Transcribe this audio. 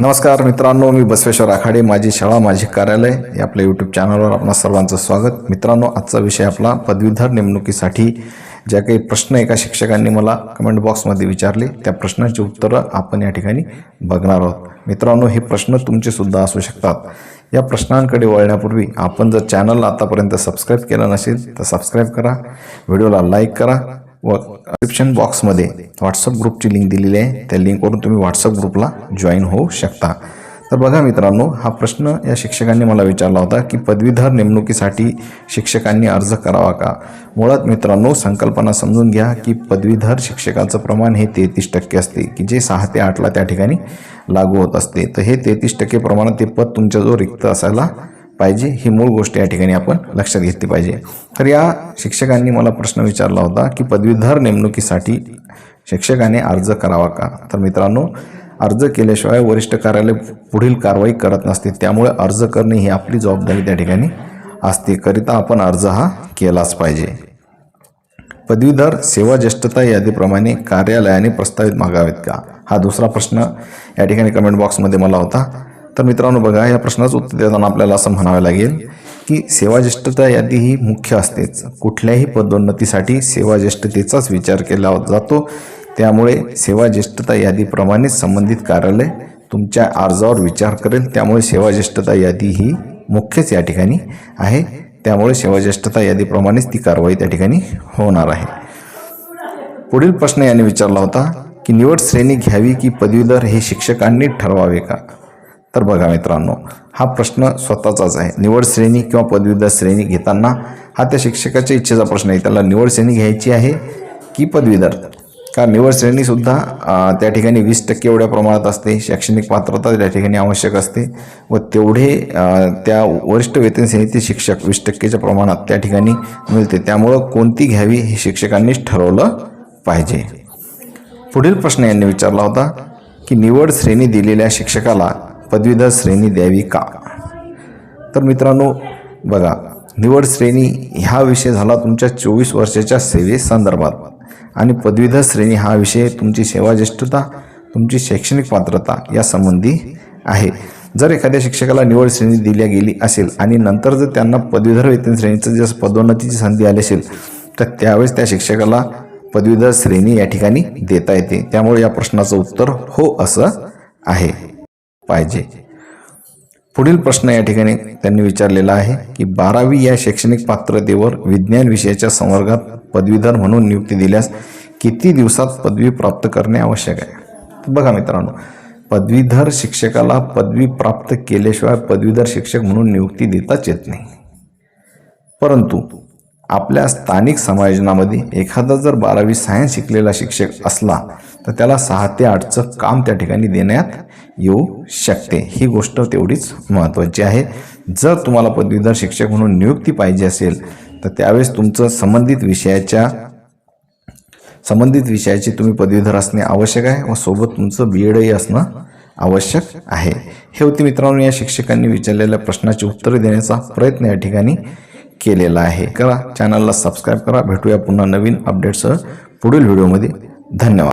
नमस्कार मित्रांनो मी बसवेश्वर आखाडे माझी शाळा माझे कार्यालय या आपल्या यूट्यूब चॅनलवर आपणा सर्वांचं स्वागत. मित्रांनो आजचा विषय आपला पदवीधर नेमणुकीसाठी. ज्या काही प्रश्न एका शिक्षकांनी मला कमेंट बॉक्समध्ये विचारले त्या प्रश्नाची उत्तरं आपण या ठिकाणी बघणार आहोत. मित्रांनो हे प्रश्न तुमचेसुद्धा असू शकतात. या प्रश्नांकडे वळण्यापूर्वी आपण जर चॅनल आतापर्यंत सबस्क्राईब केलं नसेल तर सबस्क्राईब करा. व्हिडिओला लाईक करा. व डिस्क्रिप्शन बॉक्समध्ये व्हॉट्सअप ग्रुपची लिंक दिलेली आहे. त्या लिंकवरून तुम्ही व्हॉट्सअप ग्रुपला जॉईन होऊ शकता. तर बघा मित्रांनो हा प्रश्न या शिक्षकांनी मला विचारला होता की पदवीधर नेमणुकीसाठी शिक्षकांनी अर्ज करावा का? मुळात मित्रांनो संकल्पना समजून घ्या की पदवीधर शिक्षकाचं प्रमाण हे तेहतीस टक्के असते की जे सहा ते आठला त्या ठिकाणी लागू होत असते. तर हे तेहतीस टक्के प्रमाणात ते पद तुमच्याजवळ रिक्त असायला पाहिजे. ही मूळ गोष्ट या ठिकाणी आपण लक्षात घेतली पाहिजे. तर या शिक्षकांनी मला प्रश्न विचारला होता की पदवीधर नेमणुकीसाठी शिक्षकाने अर्ज करावा का? तर मित्रांनो अर्ज केल्याशिवाय वरिष्ठ कार्यालय पुढील कारवाई करत नसते. त्यामुळे अर्ज करणे ही आपली जबाबदारी त्या ठिकाणी असते. करिता आपण अर्ज हा केलाच पाहिजे. पदवीधर सेवा ज्येष्ठता यादीप्रमाणे कार्यालयाने प्रस्तावित मागावेत का? हा दुसरा प्रश्न या ठिकाणी कमेंट बॉक्समध्ये मला होता. तर मित्रांनो बघा या प्रश्नाचं उत्तर देताना आपल्याला असं म्हणावं लागेल की सेवाज्येष्ठता यादी ही मुख्य असतेच. कुठल्याही पदोन्नतीसाठी सेवाज्येष्ठतेचाच विचार केला जातो. त्यामुळे सेवाज्येष्ठता यादीप्रमाणेच संबंधित कार्यालय तुमच्या अर्जावर विचार करेल. त्यामुळे सेवाज्येष्ठता यादी ही मुख्यच या ठिकाणी आहे. त्यामुळे सेवाज्येष्ठता यादीप्रमाणेच ती कारवाई त्या ठिकाणी होणार आहे. पुढील प्रश्न याने विचारला होता की निवड श्रेणी घ्यावी की पदवीधर हे शिक्षकांनी ठरवावे का? तर बघा मित्रांनो हा प्रश्न स्वतःचाच आहे. निवड श्रेणी किंवा पदवीधर श्रेणी घेताना हा त्या शिक्षकाच्या इच्छेचा प्रश्न आहे. त्याला निवड श्रेणी घ्यायची आहे की पदवीधर? का निवड श्रेणीसुद्धा त्या ठिकाणी वीस टक्के एवढ्या प्रमाणात असते शैक्षणिक पात्रता त्या ठिकाणी आवश्यक असते व तेवढे त्या वरिष्ठ वेतन श्रेणीतील शिक्षक वीस टक्केच्या प्रमाणात त्या ठिकाणी मिळते. त्यामुळं कोणती घ्यावी हे शिक्षकांनीच ठरवलं पाहिजे. पुढील प्रश्न यांनी विचारला होता की निवड श्रेणी दिलेल्या शिक्षकाला पदवीधर श्रेणी द्यावी का? तर मित्रांनो बघा निवड श्रेणी ह्या विषय झाला तुमच्या चोवीस वर्षाच्या सेवेसंदर्भात आणि पदवीधर श्रेणी हा विषय तुमची सेवाज्येष्ठता तुमची शैक्षणिक पात्रता या संबंधी आहे. जर एखाद्या शिक्षकाला निवड श्रेणी दिल्या गेली असेल आणि नंतर जर त्यांना पदवीधर वेतन श्रेणीचं जर पदोन्नतीची संधी आली असेल तर त्यावेळेस त्या शिक्षकाला पदवीधर श्रेणी या ठिकाणी देता येते. त्यामुळे या प्रश्नाचं उत्तर हो असं आहे. पाहिजे. पुढील प्रश्न या ठिकाणी त्यांनी विचारलेला आहे की बारावी या शैक्षणिक पात्रतेवर विज्ञान विषयाच्या संवर्गात पदवीधर म्हणून नियुक्ती दिल्यास किती दिवसात पदवी प्राप्त करणे आवश्यक आहे? बघा मित्रांनो पदवीधर शिक्षकाला पदवी प्राप्त केल्याशिवाय पदवीधर शिक्षक म्हणून नियुक्ती देताच येत नाही. परंतु आपल्या स्थानिक समायोजनामध्ये एखादा जर बारावी सायन्स शिकलेला शिक्षक असला तर त्याला सहा ते आठचं काम त्या ठिकाणी देण्यात येऊ शकते. ही गोष्ट तेवढीच महत्त्वाची आहे. जर तुम्हाला पदवीधर शिक्षक म्हणून नियुक्ती पाहिजे असेल तर त्यावेळेस तुमचं संबंधित विषयाच्या संबंधित विषयाची तुम्ही पदवीधर असणे आवश्यक आहे व सोबत तुमचं बी एडही असणं आवश्यक आहे. हे होते मित्रांनो या शिक्षकांनी विचारलेल्या प्रश्नाची उत्तरे देण्याचा प्रयत्न या ठिकाणी केलेला आहे. करा चॅनलला सबस्क्राईब करा. भेटूया पुन्हा नवीन अपडेट्ससह पुढील व्हिडिओमध्ये. धन्यवाद.